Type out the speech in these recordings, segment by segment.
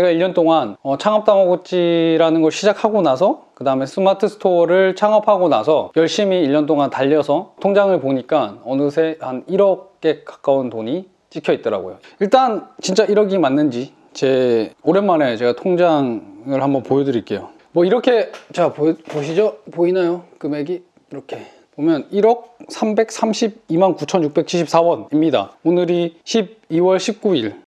제가 1년 동안 어, 창업 다마고찌라는 걸 시작하고 나서 그 다음에 스마트 스토어를 창업하고 나서 열심히 1년 동안 달려서 통장을 보니까 어느새 한 1억에 가까운 돈이 찍혀 있더라고요. 일단 진짜 1억이 맞는지 제 오랜만에 제가 통장을 한번 보여드릴게요. 뭐 이렇게 자 보, 보시죠 보이나요 금액이 이렇게 보면 1억 332만 9,674원입니다. 오늘이 12월 19일.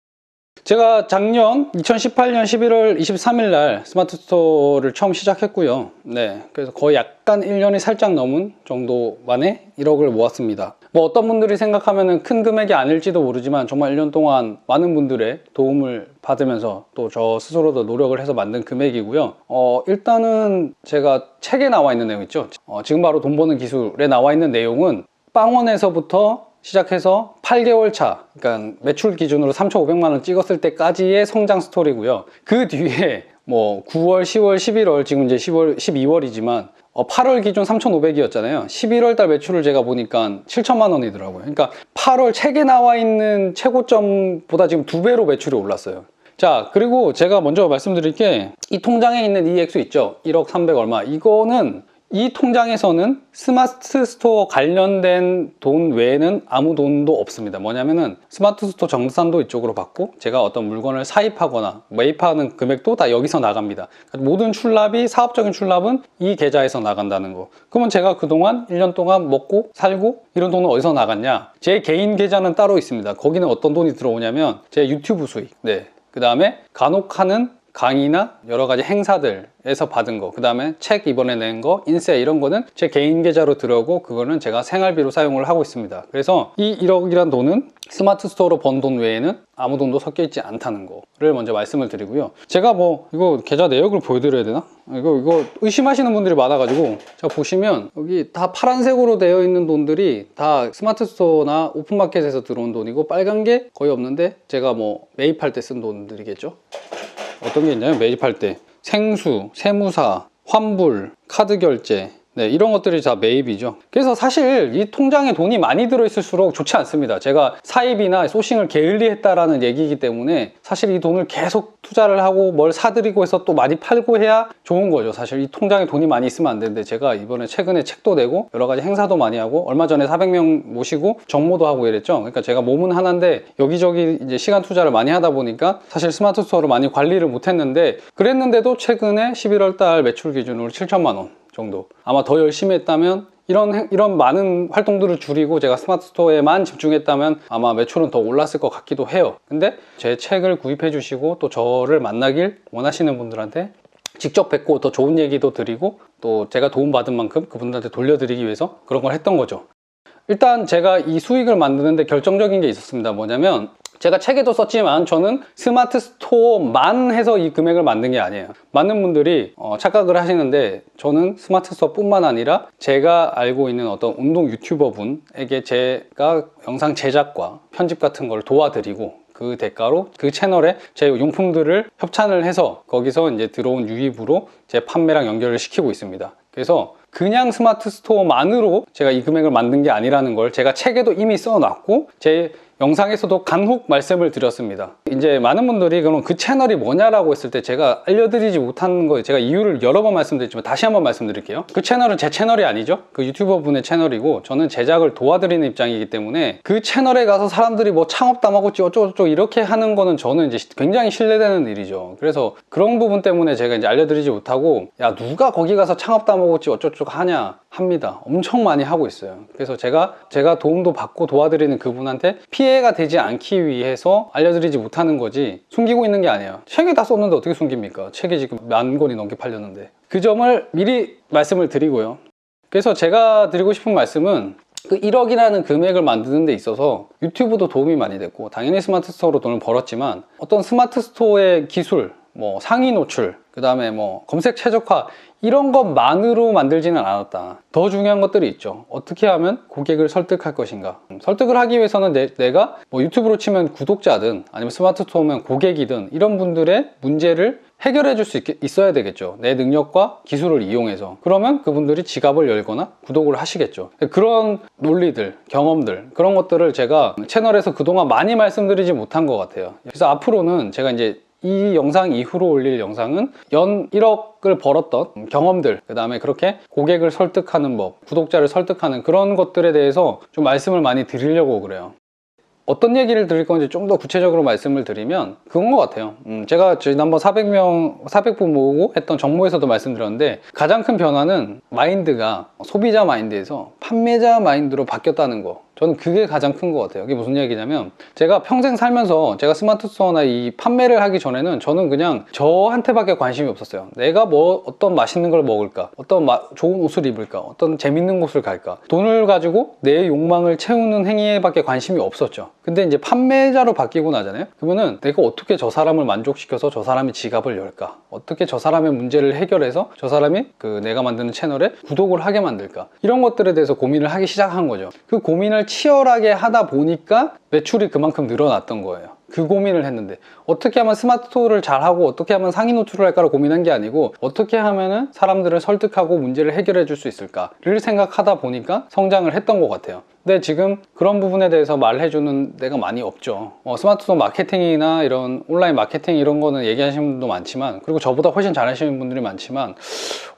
제가 작년 2018년 11월 23일 날 스마트 스토어를 처음 시작했고요. 네. 그래서 거의 약간 1년이 살짝 넘은 정도 만에 1억을 모았습니다. 뭐 어떤 분들이 생각하면 큰 금액이 아닐지도 모르지만 정말 1년 동안 많은 분들의 도움을 받으면서 또 저 스스로도 노력을 해서 만든 금액이고요. 어, 일단은 제가 책에 나와 있는 내용 있죠. 어, 지금 바로 돈 버는 기술에 나와 있는 내용은 빵원에서부터 시작해서 8개월 차, 그러니까 매출 기준으로 3,500만 원 찍었을 때까지의 성장 스토리고요. 그 뒤에 뭐 9월, 10월, 11월, 지금 이제 10월, 12월이지만 8월 기준 3,500이었잖아요. 11월 달 매출을 제가 보니까 7천만 원이더라고요. 그러니까 8월 책에 나와 있는 최고점보다 지금 두 배로 매출이 올랐어요. 자, 그리고 제가 먼저 말씀드릴 게 이 통장에 있는 이 액수 있죠? 1억 300 얼마. 이거는 이 통장에서는 스마트 스토어 관련된 돈 외에는 아무 돈도 없습니다. 뭐냐면은 스마트 스토어 정산도 이쪽으로 받고 제가 어떤 물건을 사입하거나 매입하는 금액도 다 여기서 나갑니다. 모든 출납이 사업적인 출납은 이 계좌에서 나간다는 거. 그러면 제가 그동안 1년 동안 먹고 살고 이런 돈은 어디서 나갔냐? 제 개인 계좌는 따로 있습니다. 거기는 어떤 돈이 들어오냐면 제 유튜브 수익. 네. 그 다음에 간혹 하는 강의나 여러 가지 행사들에서 받은 거, 그 다음에 책 이번에 낸 거, 인세 이런 거는 제 개인 계좌로 들어오고 그거는 제가 생활비로 사용을 하고 있습니다. 그래서 이 1억이란 돈은 스마트 스토어로 번 돈 외에는 아무 돈도 섞여 있지 않다는 거를 먼저 말씀을 드리고요. 제가 뭐 이거 계좌 내역을 보여드려야 되나? 이거 이거 의심하시는 분들이 많아가지고 제가 보시면 여기 다 파란색으로 되어 있는 돈들이 다 스마트 스토어나 오픈마켓에서 들어온 돈이고 빨간 게 거의 없는데 제가 뭐 매입할 때 쓴 돈들이겠죠. 어떤 게 있냐면 매입할 때. 생수, 세무사, 환불, 카드 결제 네, 이런 것들이 다 매입이죠. 그래서 사실 이 통장에 돈이 많이 들어있을수록 좋지 않습니다. 제가 사입이나 소싱을 게을리했다라는 얘기이기 때문에 사실 이 돈을 계속 투자를 하고 뭘 사들이고 해서 또 많이 팔고 해야 좋은 거죠. 사실 이 통장에 돈이 많이 있으면 안 되는데 제가 이번에 최근에 책도 내고 여러 가지 행사도 많이 하고 얼마 전에 400명 모시고 정모도 하고 이랬죠. 그러니까 제가 몸은 하나인데 여기저기 이제 시간 투자를 많이 하다 보니까 사실 스마트 스토어를 많이 관리를 못 했는데 그랬는데도 최근에 11월 달 매출 기준으로 7천만 원 정도. 아마 더 열심히 했다면 이런 이런 많은 활동들을 줄이고 제가 스마트 스토어에만 집중했다면 아마 매출은 더 올랐을 것 같기도 해요. 근데 제 책을 구입해 주시고 또 저를 만나길 원하시는 분들한테 직접 뵙고 더 좋은 얘기도 드리고 또 제가 도움받은 만큼 그분들한테 돌려드리기 위해서 그런 걸 했던 거죠. 일단 제가 이 수익을 만드는데 결정적인 게 있었습니다. 뭐냐면 제가 책에도 썼지만 저는 스마트 스토어만 해서 이 금액을 만든 게 아니에요. 많은 분들이 어, 착각을 하시는데 저는 스마트 스토어 뿐만 아니라 제가 알고 있는 어떤 운동 유튜버 분에게 제가 영상 제작과 편집 같은 걸 도와드리고 그 대가로 그 채널에 제 용품들을 협찬을 해서 거기서 이제 들어온 유입으로 제 판매랑 연결을 시키고 있습니다. 그래서 그냥 스마트 스토어만으로 제가 이 금액을 만든 게 아니라는 걸 제가 책에도 이미 써놨고 제 영상에서도 간혹 말씀을 드렸습니다. 이제 많은 분들이 그럼 그 채널이 뭐냐라고 했을 때 제가 알려드리지 못하는 거예요. 제가 이유를 여러 번 말씀드렸지만 다시 한번 말씀드릴게요. 그 채널은 제 채널이 아니죠. 그 유튜버 분의 채널이고 저는 제작을 도와드리는 입장이기 때문에 그 채널에 가서 사람들이 뭐 창업 담하고찌 어쩌고저쩌고 이렇게 하는 거는 저는 이제 굉장히 신뢰되는 일이죠. 그래서 그런 부분 때문에 제가 이제 알려드리지 못하고 야 누가 거기 가서 창업 담하고찌 어쩌고저쩌고 하냐 합니다. 엄청 많이 하고 있어요. 그래서 제가 제가 도움도 받고 도와드리는 그분한테 피해가 되지 않기 위해서 알려드리지 못하는 거지 숨기고 있는 게 아니에요. 책에 다 썼는데 어떻게 숨깁니까? 책이 지금 만 권이 넘게 팔렸는데 그 점을 미리 말씀을 드리고요. 그래서 제가 드리고 싶은 말씀은 그 1억이라는 금액을 만드는 데 있어서 유튜브도 도움이 많이 됐고 당연히 스마트 스토어로 돈을 벌었지만 어떤 스마트 스토어의 기술 뭐 상위 노출, 그 다음에 뭐 검색 최적화 이런 것만으로 만들지는 않았다. 더 중요한 것들이 있죠. 어떻게 하면 고객을 설득할 것인가. 음, 설득을 하기 위해서는 내, 가뭐 유튜브로 치면 구독자든 아니면 스마트 스토어면 고객이든 이런 분들의 문제를 해결해 줄 수 있어야 되겠죠. 내 능력과 기술을 이용해서. 그러면 그분들이 지갑을 열거나 구독을 하시겠죠. 그런 논리들, 경험들, 그런 것들을 제가 채널에서 그동안 많이 말씀드리지 못한 것 같아요. 그래서 앞으로는 제가 이제 이 영상 이후로 올릴 영상은 연 1억을 벌었던 경험들, 그 다음에 그렇게 고객을 설득하는 법, 구독자를 설득하는 그런 것들에 대해서 좀 말씀을 많이 드리려고 그래요. 어떤 얘기를 드릴 건지 좀 더 구체적으로 말씀을 드리면 그건 것 같아요. 음, 제가 지난번 400명, 400분 모으고 했던 정모에서도 말씀드렸는데 가장 큰 변화는 마인드가 소비자 마인드에서 판매자 마인드로 바뀌었다는 거. 저는 그게 가장 큰 것 같아요. 이게 무슨 얘기냐면 제가 평생 살면서 제가 스마트 스토어나 이 판매를 하기 전에는 저는 그냥 저한테밖에 관심이 없었어요. 내가 뭐 어떤 맛있는 걸 먹을까, 어떤 마- 좋은 옷을 입을까, 어떤 재밌는 곳을 갈까. 돈을 가지고 내 욕망을 채우는 행위에밖에 관심이 없었죠. 근데 이제 판매자로 바뀌고 나잖아요. 그러면은 내가 어떻게 저 사람을 만족시켜서 저 사람의 지갑을 열까? 어떻게 저 사람의 문제를 해결해서 저 사람이 그 내가 만드는 채널에 구독을 하게 만들까? 이런 것들에 대해서 고민을 하기 시작한 거죠. 그 고민을 치열하게 하다 보니까 매출이 그만큼 늘어났던 거예요. 그 고민을 했는데 어떻게 하면 스마트 스토어를 잘하고 어떻게 하면 상위 노출을 할까를 고민한 게 아니고 어떻게 하면은 사람들을 설득하고 문제를 해결해 줄 수 있을까를 생각하다 보니까 성장을 했던 것 같아요. 근데 지금 그런 부분에 대해서 말해주는 데가 많이 없죠. 어, 스마트폰 마케팅이나 이런 온라인 마케팅 이런 거는 얘기하시는 분도 많지만 그리고 저보다 훨씬 잘하시는 분들이 많지만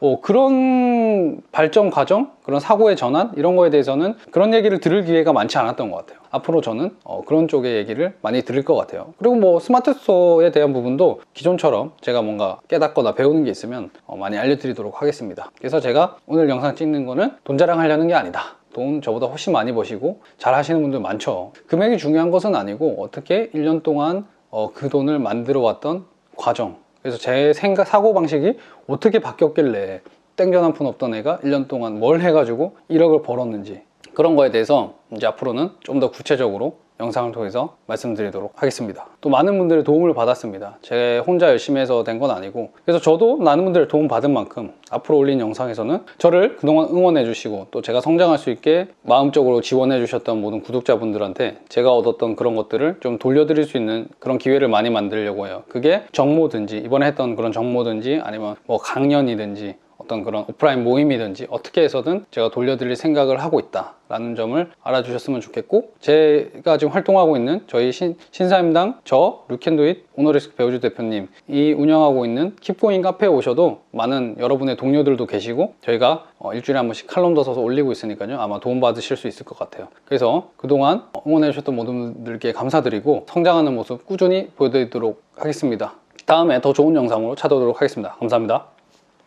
어, 그런 발전 과정, 그런 사고의 전환 이런 거에 대해서는 그런 얘기를 들을 기회가 많지 않았던 것 같아요. 앞으로 저는 어, 그런 쪽의 얘기를 많이 들을 것 같아요. 그리고 뭐 스마트 스토어에 대한 부분도 기존처럼 제가 뭔가 깨닫거나 배우는 게 있으면 어, 많이 알려드리도록 하겠습니다. 그래서 제가 오늘 영상 찍는 거는 돈 자랑하려는 게 아니다. 돈 저보다 훨씬 많이 버시고 잘 하시는 분들 많죠. 금액이 중요한 것은 아니고 어떻게 1년 동안 어, 그 돈을 만들어 왔던 과정. 그래서 제 생각, 사고 방식이 어떻게 바뀌었길래 땡전 한 푼 없던 애가 1년 동안 뭘 해가지고 1억을 벌었는지 그런 거에 대해서 이제 앞으로는 좀 더 구체적으로 영상을 통해서 말씀드리도록 하겠습니다. 또 많은 분들의 도움을 받았습니다. 제 혼자 열심히 해서 된 건 아니고 그래서 저도 많은 분들의 도움 받은 만큼 앞으로 올린 영상에서는 저를 그동안 응원해 주시고 또 제가 성장할 수 있게 마음적으로 지원해 주셨던 모든 구독자분들한테 제가 얻었던 그런 것들을 좀 돌려드릴 수 있는 그런 기회를 많이 만들려고 해요. 그게 정모든지 이번에 했던 그런 정모든지 아니면 뭐 강연이든지 어떤 그런 오프라인 모임이든지 어떻게 해서든 제가 돌려드릴 생각을 하고 있다 라는 점을 알아주셨으면 좋겠고 제가 지금 활동하고 있는 저희 신, 신사임당 저 루캔도잇 오너리스크 배우주 대표님 이 운영하고 있는 킵고잉 카페에 오셔도 많은 여러분의 동료들도 계시고 저희가 어, 일주일에 한 번씩 칼럼도 써서 올리고 있으니까요. 아마 도움받으실 수 있을 것 같아요. 그래서 그동안 응원해 주셨던 모든 분들께 감사드리고 성장하는 모습 꾸준히 보여드리도록 하겠습니다. 다음에 더 좋은 영상으로 찾아오도록 하겠습니다. 감사합니다